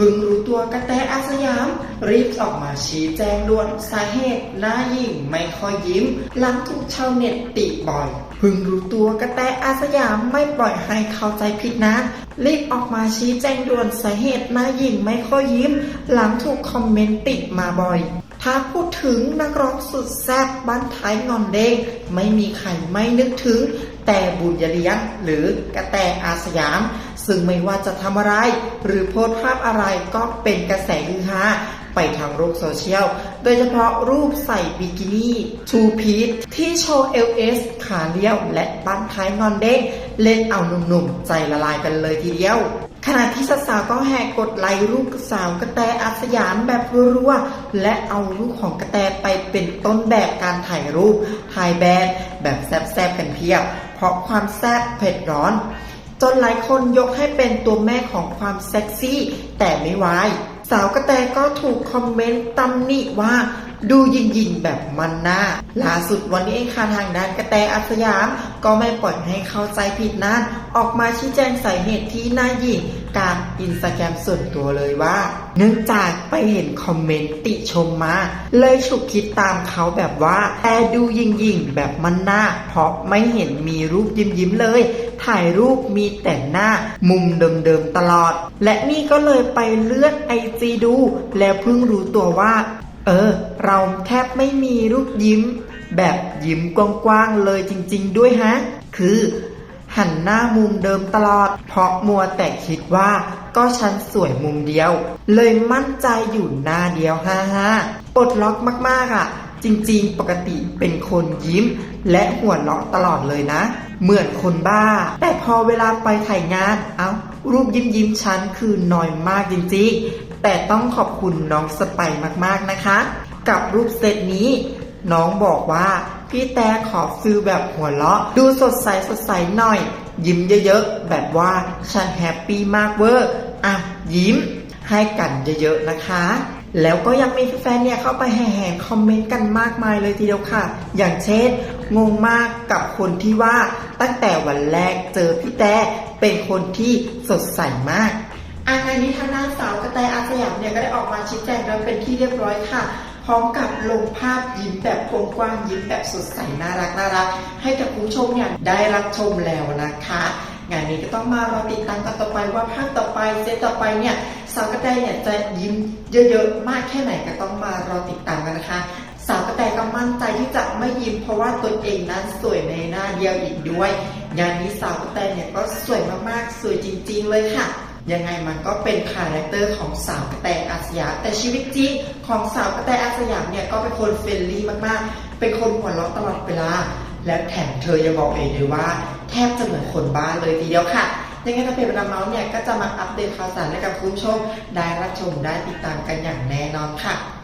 พิ่งรู้ตัวกระแตอาสยาม รีบออกมาชี้แจงด่วนสาเหตุหน้ายิ่งไม่ค่อยยิ้ม หลังถูกชาวเน็ตติบ่อยพิ่งรู้ตัวกระแตอาสยามไม่ปล่อยให้เข้าใจผิดนะ รีบออกมาชี้แจงด่วนสาเหตุหน้ายิ่งไม่ค่อยยิ้ม หลังถูกคอมเมนต์ติมาบ่อย ถ้าพูดถึงนักร้องสุดแซ่บบ้านท้ายงอนเด้งไม่มีใครไม่นึกถึง แต่บุญยเลี้ยงหรือกระแตอาสยาม ซึ่งไม่ว่าจะทำอะไร หรือโพสภาพอะไรก็เป็นกระแสฮือฮาไปทางโลกโซเชียล โดยเฉพาะรูปใส่บิกินี่ทูพีทที่โชว์เอลเอสขาเลี้ยว และบ้านท้ายงอนเด้งเล่นเอาหนุ่มๆ ใจละลายกันเลยทีเดียวขณะที่สาวก็แห่กดไลค์รูปสาวกระแตอาสยามแบบรัวๆ และเอารูปของกระแตไปเป็นต้นแบบการถ่ายรูปถ่ายแบบแบบแซบๆกันเพียบ เพราะความแซ่บเผ็ดร้อน จนหลายคนยกให้เป็นตัวแม่ของความเซ็กซี่ แต่ไม่วาย สาวกระแตก็ถูกคอมเมนต์ตำหนิว่าดูยิงยิงแบบมันหน้าล่าสุดวันนี้เองค่ะทางด้านกระแตอัสยาม ก็ไม่ปล่อยให้เข้าใจผิดนั้น ออกมาชี้แจงสาเหตุที่หน้าหยิงก ลารอินสตาแกรมส่วนตัวเลยว่า เนื่องจากไปเห็นคอมเมนต์ติชมมา เลยฉุกคิดตามเขาแบบว่าแต่ดูยิงยิงๆแบบมันหน้า เพราะไม่เห็นมีรูปยิ้มยิ้มเลย ถ่ายรูปมีแต่หน้า มุมเดิมๆตลอด และนี่ก็เลยไปเลื่อนไอจีดู แล้วเพิ่งรู้ตัวว่า เออ เราแทบไม่มีรูปยิ้ม แบบยิ้มกว้างๆเลยจริง ๆ ด้วยฮะ คือ หันหน้ามุมเดิมตลอด เพราะมัวแต่คิดว่าก็ฉันสวยมุมเดียว เลยมั่นใจอยู่หน้าเดียวฮ่าฮ่าปลดล็อกมากๆอะ จริงๆ ปกติเป็นคนยิ้ม และหัวเราะตลอดเลยนะ เหมือนคนบ้า แต่พอเวลาไปถ่ายงาน เอา้า รูปยิ้มยิ้มฉันคือน้อยมากจริงๆ แต่ต้องขอบคุณน้องสไปร์มากๆนะคะ กับรูปเซตนี้ น้องบอกว่า พี่แต่ขอฟิลแบบหัวเราะ ดูสดใสสดใสหน่อย ยิ้มเยอะๆ แบบว่าฉันแฮปปี้มากเวอร์อะยิ้มให้กันเยอะๆนะคะ แล้วก็ยังมีแฟนเนี่ยเข้าไปแห่ๆคอมเมนต์กันมากมายเลยทีเดียวค่ะ อย่างเช่นงงมากกับคนที่ว่าตั้งแต่วันแรกเจอพี่แต่เป็นคนที่สดใสมากอางานนี้ทางด้านสาวกระแตอาสยามเนี่ยก็ได้ออกมาชี้แจงแล้วเป็นที่เรียบร้อยค่ะ ร้อมกับลงภาพยิ้มแบบกว้างยิ้มแบบสดใสน่ารักน่ารัก ให้กับผู้ชมเนี่ยได้รับชมแล้วนะคะ งานนี้ก็ต้องมารอติดตามกันต่อไปว่าภาคต่อไปเซตต่อไปเนี่ยสาวกระแตเนี่ยจะยิ้มเยอะๆมากแค่ไหนก็ต้องมารอติดตามกันนะคะสาวกระแตก็มั่นใจที่จะไม่ยิ้มเพราะว่าตนเองนั้นสวยในหน้าเดียวอีกด้วยงานนี้สาวกระแตเนี่ยก็สวยมากๆสวยจริง ๆ เลยค่ะ ยังไงมันก็เป็นคาแรคเตอร์ของสาวกระแตอาสยามแต่ชีวิตจริงของสาวกระแตอาสยามเนี่ยก็เป็นคนเฟรนลี่มากๆ เป็นคนหัวเราะตลอดเวลา และแถมเธอยังบอกเองด้วยว่า แทบจะเหมือนคนบ้านเลยทีเดียวค่ะยังไงถ้าเป็นเวลาเมาส์เนี่ยก็จะมาอัปเดตข่าวสารให้กับคุณผู้ชมได้รับชมได้ติดตามกันอย่างแน่นอนค่ะ